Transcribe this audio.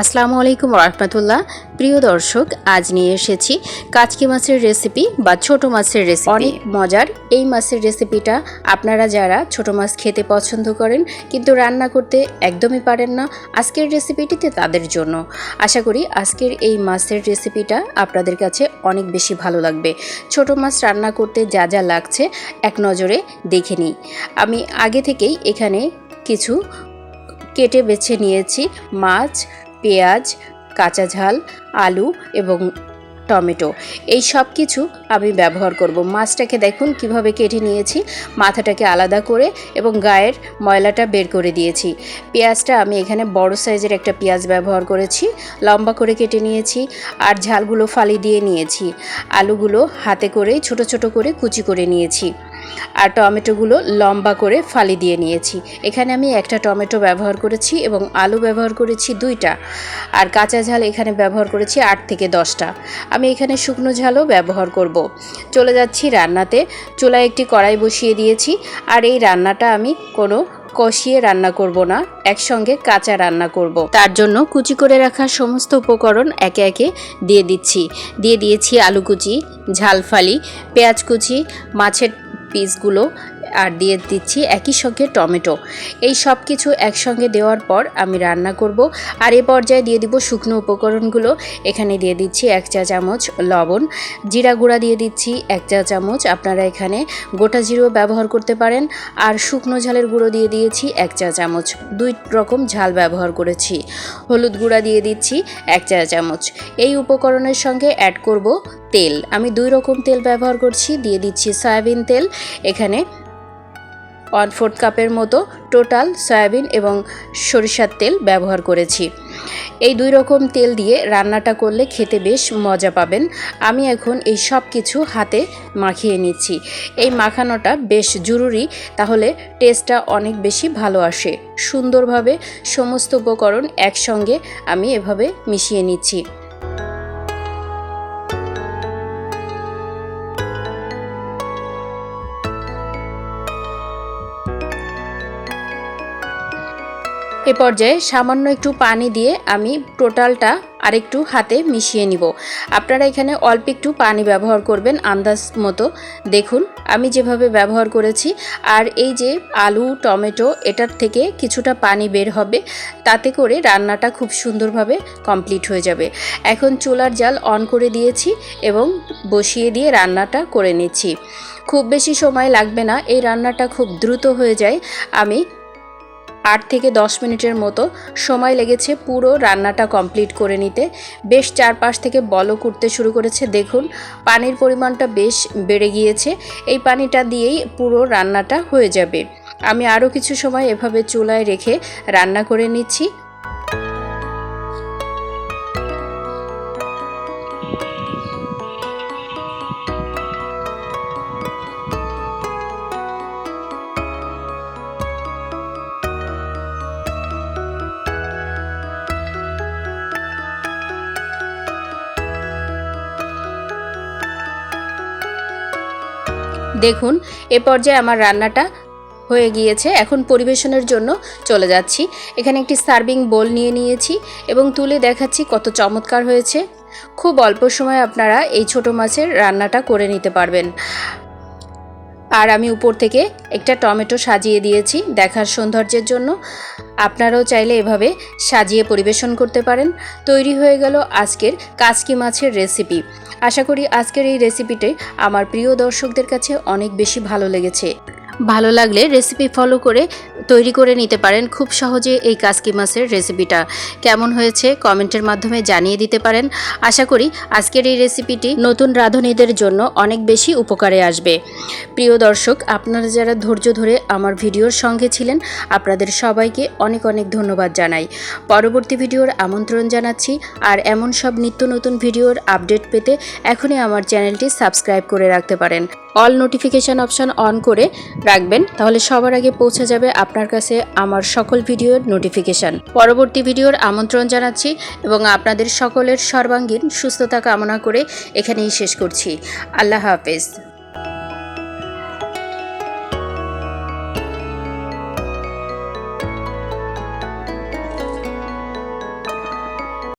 আসসালামু আলাইকুম রহমতুল্লাহ প্রিয় দর্শক আজ নিয়ে এসেছি কাচকি মাছের রেসিপি বা ছোট মাছের রেসিপি অনেক মজার। এই মাছের রেসিপিটা আপনারা যারা ছোট মাছ খেতে পছন্দ করেন কিন্তু রান্না করতে একদমই পারেন না আজকের রেসিপিটিতে তাদের জন্য। আশা করি আজকের এই মাছের রেসিপিটা আপনাদের কাছে অনেক বেশি ভালো লাগবে। ছোট মাছ রান্না করতে যা যা লাগছে এক নজরে দেখে নিই। আমি আগে থেকেই এখানে কিছু কেটে বেছে নিয়েছি মাছ পেঁয়াজ, কাঁচা ঝাল, আলু এবং টমেটো। এই সব কিছু আমি ব্যবহার করব। মাছটাকে দেখুন কীভাবে কেটে নিয়েছি। মাথাটাকে আলাদা করে এবং গায়ের ময়লাটা বের করে দিয়েছি। পেঁয়াজটা আমি এখানে বড় সাইজের একটা পেঁয়াজ ব্যবহার করেছি। লম্বা করে কেটে নিয়েছি আর ঝালগুলো ফালি দিয়ে নিয়েছি। আলুগুলো হাতে করে ছোট ছোট করে কুচি করে নিয়েছি। আর টমেটোগুলো লম্বা করে ফালি দিয়ে নিয়েছি এখানে আমি একটা টমেটো ব্যবহার করেছি এবং আলু ব্যবহার করেছি দুইটা আর কাঁচা ঝাল এখানে ব্যবহার করেছি আট থেকে দশটা আমি এখানে শুকনো ঝালও ব্যবহার করব। চলে যাচ্ছি রান্নাতে চুলায় একটি কড়াই বসিয়ে দিয়েছি আর এই রান্নাটা আমি কোনো কষিয়ে রান্না করব না, একসঙ্গে কাঁচা রান্না করব। তার জন্য কুচি করে রাখা সমস্ত উপকরণ একে একে দিয়ে দিচ্ছি দিয়ে দিয়েছি আলু কুচি, ঝাল ফালি, পেঁয়াজ কুচি, মাছের পিসগুলো আর দিয়ে দিচ্ছি একই সঙ্গে টমেটো। এই সব কিছু একসঙ্গে দেওয়ার পর আমি রান্না করব। আর এ পর্যায়ে দিয়ে দিব শুকনো উপকরণগুলো। এখানে দিয়ে দিচ্ছি এক চা চামচ লবণ। জিরা গুঁড়া দিয়ে দিচ্ছি এক চা চামচ। আপনারা এখানে গোটা জিরো ব্যবহার করতে পারেন। আর শুকনো ঝালের গুঁড়ো দিয়ে দিয়েছি এক চা চামচ। দুই রকম ঝাল ব্যবহার করেছি। হলুদ গুঁড়া দিয়ে দিচ্ছি এক চা চামচ। এই উপকরণের সঙ্গে অ্যাড করব তেল। আমি দুই রকম তেল ব্যবহার করছি। দিয়ে দিচ্ছি সয়াবিন তেল। এখানে ওয়ান ফোর্থ কাপের মতো টোটাল সয়াবিন এবং সরিষার তেল ব্যবহার করেছি। এই দুই রকম তেল দিয়ে রান্নাটা করলে খেতে বেশ মজা পাবেন। আমি এখন এই সব কিছু হাতে মাখিয়ে নিচ্ছি। এই মাখানোটা বেশ জরুরি, তাহলে টেস্টটা অনেক বেশি ভালো আসে। সুন্দরভাবে সমস্ত উপকরণ একসঙ্গে আমি এভাবে মিশিয়ে নিচ্ছি। এ পর্যায়ে সামান্য একটু পানি দিয়ে আমি টোটালটা আরেকটু হাতে মিশিয়ে নিব। আপনারা এখানে অল্প একটু পানি ব্যবহার করবেন আন্দাজ মতো। দেখুন, আমি যেভাবে ব্যবহার করেছি, আর এই যে আলু, টমেটো, এটার থেকে কিছুটা পানি বের হবে, তাতে করে রান্নাটা খুব সুন্দরভাবে কমপ্লিট হয়ে যাবে। এখন চুলার জাল অন করে দিয়েছি এবং বসিয়ে দিয়ে রান্নাটা করে নিচ্ছি। খুব বেশি সময় লাগবে না, এই রান্নাটা খুব দ্রুত হয়ে যায়। আমি আট থেকে দশ মিনিটের মতো সময় লেগেছে পুরো রান্নাটা কমপ্লিট করে নিতে। বেশ চারপাশ থেকে বলো করতে শুরু করেছে। দেখুন, পানির পরিমাণটা বেশ বেড়ে গিয়েছে। এই পানিটা দিয়েই পুরো রান্নাটা হয়ে যাবে। আমি আরও কিছু সময় এভাবে চুলায় রেখে রান্না করে নিচ্ছি। দেখুন, এ পর্যায়ে আমার রান্নাটা হয়ে গিয়েছে। এখন পরিবেশনের জন্য চলে যাচ্ছি। এখানে একটি সার্ভিং বোল নিয়ে নিয়েছি এবং তুলে দেখাচ্ছি কত চমৎকার হয়েছে। খুব অল্প সময় আপনারা এই ছোট মাছের রান্নাটা করে নিতে পারবেন। আর আমি উপর থেকে একটা টমেটো সাজিয়ে দিয়েছি দেখার সৌন্দর্যের জন্য। আপনারাও চাইলে এভাবে সাজিয়ে পরিবেশন করতে পারেন। তৈরি হয়ে গেল আজকের কাচকি মাছের রেসিপি আশা করি আজকের এই রেসিপিটি আমার প্রিয় দর্শকদের কাছে অনেক বেশি ভালো লেগেছে। ভালো লাগলে রেসিপি ফলো করে তৈরি করে নিতে পারেন। খুব সহজে এই কাসকি মাছের রেসিপিটা কেমন হয়েছে কমেন্টের মাধ্যমে জানিয়ে দিতে পারেন। আশা করি আজকের এই রেসিপিটি নতুন রাঁধুনিদের জন্য অনেক বেশি উপকারে আসবে। প্রিয় দর্শক, আপনারা যারা ধৈর্য ধরে আমার ভিডিওর সঙ্গে ছিলেন, আপনাদের সবাইকে অনেক অনেক ধন্যবাদ জানাই। পরবর্তী ভিডিওর আমন্ত্রণ জানাচ্ছি। আর এমন সব নিত্য নতুন ভিডিওর আপডেট পেতে এখনই আমার চ্যানেলটি সাবস্ক্রাইব করে রাখতে পারেন। অল নোটিফিকেশান অপশান অন করে রাখবেন, তাহলে সবার আগে পৌঁছে যাবে আপনার কাছে আমার সকল ভিডিওর নোটিফিকেশান পরবর্তী ভিডিওর আমন্ত্রণ জানাচ্ছি এবং আপনাদের সকলের সর্বাঙ্গীন সুস্থতা কামনা করে এখানেই শেষ করছি। আল্লাহ হাফেজ।